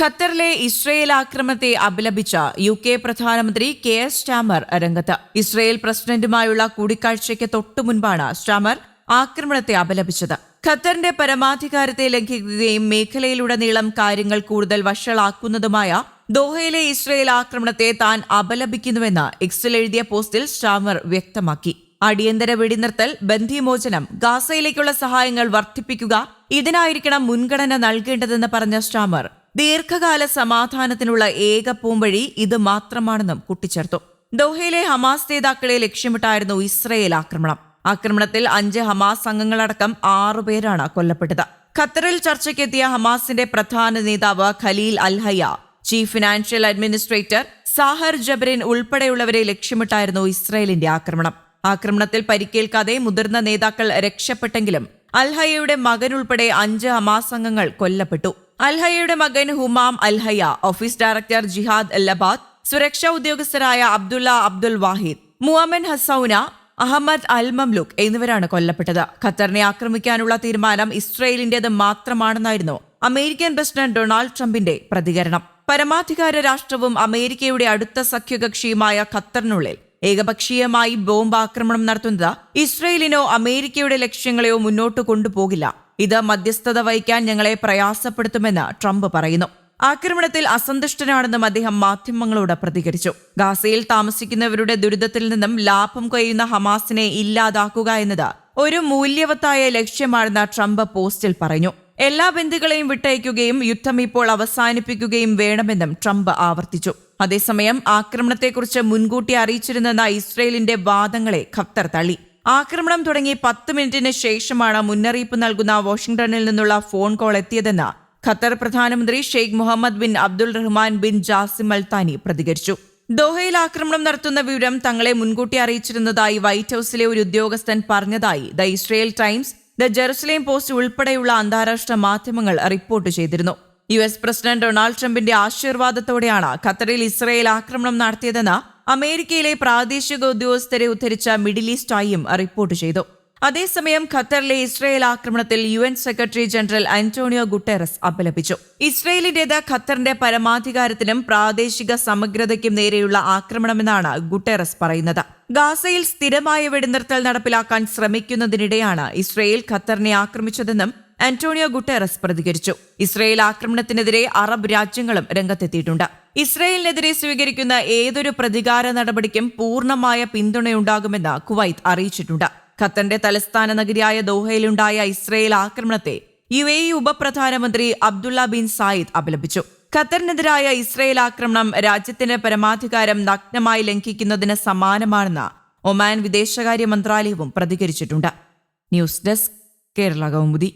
ഖത്തറിലെ ഇസ്രയേൽ ആക്രമണത്തെ അപലപിച്ച യു കെ പ്രധാനമന്ത്രി കെ എസ് സ്റ്റാമർ രംഗത്ത് ഇസ്രയേൽ പ്രസിഡന്റുമായുള്ള കൂടിക്കാഴ്ചയ്ക്ക് തൊട്ടു മുൻപാണ് സ്റ്റാമർ ആക്രമണത്തെ അപലപിച്ചത്. ഖത്തറിന്റെ പരമാധികാരത്തെ ലംഘിക്കുകയും മേഖലയിലുടനീളം കാര്യങ്ങൾ കൂടുതൽ വഷളാക്കുന്നതുമായ ദോഹയിലെ ഇസ്രയേൽ ആക്രമണത്തെ താൻ അപലപിക്കുന്നുവെന്ന് എക്സിൽ എഴുതിയ പോസ്റ്റിൽ സ്റ്റാമർ വ്യക്തമാക്കി. അടിയന്തര വെടിനിർത്തൽ ബന്ധിമോചനം ഗാസയിലേക്കുള്ള സഹായങ്ങൾ വർദ്ധിപ്പിക്കുക ഇതിനായിരിക്കണം മുൻഗണന നൽകേണ്ടതെന്ന് പറഞ്ഞ സ്റ്റാമർ ദീർഘകാല സമാധാനത്തിനുള്ള ഏക പൂമ്പഴി ഇത് മാത്രമാണെന്നും കൂട്ടിച്ചേർത്തു. ദോഹയിലെ ഹമാസ് നേതാക്കളെ ലക്ഷ്യമിട്ടായിരുന്നു ഇസ്രയേൽ ആക്രമണം. ആക്രമണത്തിൽ അഞ്ച് ഹമാസ് അംഗങ്ങളടക്കം ആറുപേരാണ് കൊല്ലപ്പെട്ടത്. ഖത്തറിൽ ചർച്ചയ്ക്കെത്തിയ ഹമാസിന്റെ പ്രധാന നേതാവ് Khalil al Hayya chief financial administrator Zaher Jabarin ഉൾപ്പെടെയുള്ളവരെ ലക്ഷ്യമിട്ടായിരുന്നു ഇസ്രയേലിന്റെ ആക്രമണം. ആക്രമണത്തിൽ പരിക്കേൽക്കാതെ മുതിർന്ന നേതാക്കൾ രക്ഷപ്പെട്ടെങ്കിലും അൽഹയ്യയുടെ മകനുൾപ്പെടെ അഞ്ച് ഹമാസ് അംഗങ്ങൾ കൊല്ലപ്പെട്ടു. അൽഹയയുടെ മകൻ ഹുമാം അൽഹയ ഓഫീസ് ഡയറക്ടർ ജിഹാദ് ലബാദ് സുരക്ഷാ ഉദ്യോഗസ്ഥരായ അബ്ദുള്ള അബ്ദുൽ വാഹിദ് മുഅമൻ ഹസൌന അഹമ്മദ് അൽ മംലുക് എന്നിവരാണ് കൊല്ലപ്പെട്ടത്. ഖത്തറിനെ ആക്രമിക്കാനുള്ള തീരുമാനം ഇസ്രയേലിന്റേത് മാത്രമാണെന്നായിരുന്നു അമേരിക്കൻ പ്രസിഡന്റ് ഡൊണാൾഡ് ട്രംപിന്റെ പ്രതികരണം. പരമാധികാര രാഷ്ട്രവും അമേരിക്കയുടെ അടുത്ത സഖ്യകക്ഷിയുമായ ഖത്തറിനുള്ളിൽ ഏകപക്ഷീയമായി ബോംബ് ആക്രമണം നടത്തുന്നത് ഇസ്രയേലിനോ അമേരിക്കയുടെ ലക്ഷ്യങ്ങളെയോ മുന്നോട്ട് കൊണ്ടുപോകില്ല. ഇത് മധ്യസ്ഥത വഹിക്കാൻ ഞങ്ങളെ പ്രയാസപ്പെടുത്തുമെന്ന് ട്രംപ് പറയുന്നു. ആക്രമണത്തിൽ അസന്തുഷ്ടനാണെന്നും അദ്ദേഹം മാധ്യമങ്ങളോട് പ്രതികരിച്ചു. ഗാസയിൽ താമസിക്കുന്നവരുടെ ദുരിതത്തിൽ നിന്നും ലാഭം കൊയ്യുന്ന ഹമാസിനെ ഇല്ലാതാക്കുക എന്നത് ഒരു മൂല്യവത്തായ ലക്ഷ്യമാണെന്ന് ട്രംപ് പോസ്റ്റിൽ പറഞ്ഞു. എല്ലാ ബന്ധുക്കളെയും വിട്ടയക്കുകയും യുദ്ധം ഇപ്പോൾ അവസാനിപ്പിക്കുകയും വേണമെന്നും ട്രംപ് ആവർത്തിച്ചു. അതേസമയം ആക്രമണത്തെക്കുറിച്ച് മുൻകൂട്ടി അറിയിച്ചിരുന്നെന്ന ഇസ്രയേലിന്റെ വാദങ്ങളെ ഖത്തർ തള്ളി. ആക്രമണം തുടങ്ങി പത്ത് മിനിറ്റിന് ശേഷമാണ് മുന്നറിയിപ്പ് നൽകുന്ന വാഷിംഗ്ടണിൽ നിന്നുള്ള ഫോൺ കോൾ എത്തിയതെന്ന് ഖത്തർ പ്രധാനമന്ത്രി Sheikh Muhammad bin Abdul Rahman bin Jassim Al Thani പ്രതികരിച്ചു. ദോഹയിൽ ആക്രമണം നടത്തുന്ന വിവരം തങ്ങളെ മുൻകൂട്ടി അറിയിച്ചിരുന്നതായി വൈറ്റ് ഹൌസിലെ ഒരു ഉദ്യോഗസ്ഥൻ പറഞ്ഞതായി the Israel Times the Jerusalem Post ഉൾപ്പെടെയുള്ള അന്താരാഷ്ട്ര മാധ്യമങ്ങൾ റിപ്പോർട്ട് ചെയ്തിരുന്നു. യു എസ് പ്രസിഡന്റ് ഡൊണാൾഡ് ട്രംപിന്റെ ആശീർവാദത്തോടെയാണ് ഖത്തറിൽ ഇസ്രയേൽ ആക്രമണം നടത്തിയതെന്ന് അമേരിക്കയിലെ പ്രാദേശിക ഉദ്യോഗസ്ഥരെ ഉദ്ധരിച്ച മിഡിൽ ഈസ്റ്റ് ഐയും റിപ്പോർട്ട് ചെയ്തു. അതേസമയം ഖത്തറിലെ ഇസ്രയേൽ ആക്രമണത്തിൽ U N secretary general Antonio Guterres അപലപിച്ചു. ഇസ്രയേലിന്റേത് ഖത്തറിന്റെ പരമാധികാരത്തിനും പ്രാദേശിക സമഗ്രതയ്ക്കും നേരെയുള്ള ആക്രമണമെന്നാണ് ഗുട്ടേറസ് പറയുന്നത്. ഗാസയിൽ സ്ഥിരമായ വെടിനിർത്തൽ നടപ്പിലാക്കാൻ ശ്രമിക്കുന്നതിനിടെയാണ് ഇസ്രയേൽ ഖത്തറിനെ ആക്രമിച്ചതെന്നും അന്റോണിയോ ഗുട്ടേറസ് പ്രതികരിച്ചു. ഇസ്രയേൽ ആക്രമണത്തിനെതിരെ അറബ് രാജ്യങ്ങളും രംഗത്തെത്തിയിട്ടുണ്ട്. ഇസ്രയേലിനെതിരെ സ്വീകരിക്കുന്ന ഏതൊരു പ്രതികാര നടപടിക്കും പൂർണമായ പിന്തുണയുണ്ടാകുമെന്ന് കുവൈത്ത് അറിയിച്ചിട്ടുണ്ട്. ഖത്തറിന്റെ തലസ്ഥാന നഗരിയായ ദോഹയിലുണ്ടായ ഇസ്രയേൽ ആക്രമണത്തെ യു എ ഉപപ്രധാനമന്ത്രി അബ്ദുള്ള ബിൻ സായിദ് അപലപിച്ചു. ഖത്തറിനെതിരായ ഇസ്രയേൽ ആക്രമണം രാജ്യത്തിന്റെ പരമാധികാരം നഗ്നമായി ലംഘിക്കുന്നതിന് സമാനമാണെന്ന് ഒമാൻ വിദേശകാര്യ മന്ത്രാലയവും പ്രതികരിച്ചിട്ടുണ്ട്. News desk Kerala Kaumudi.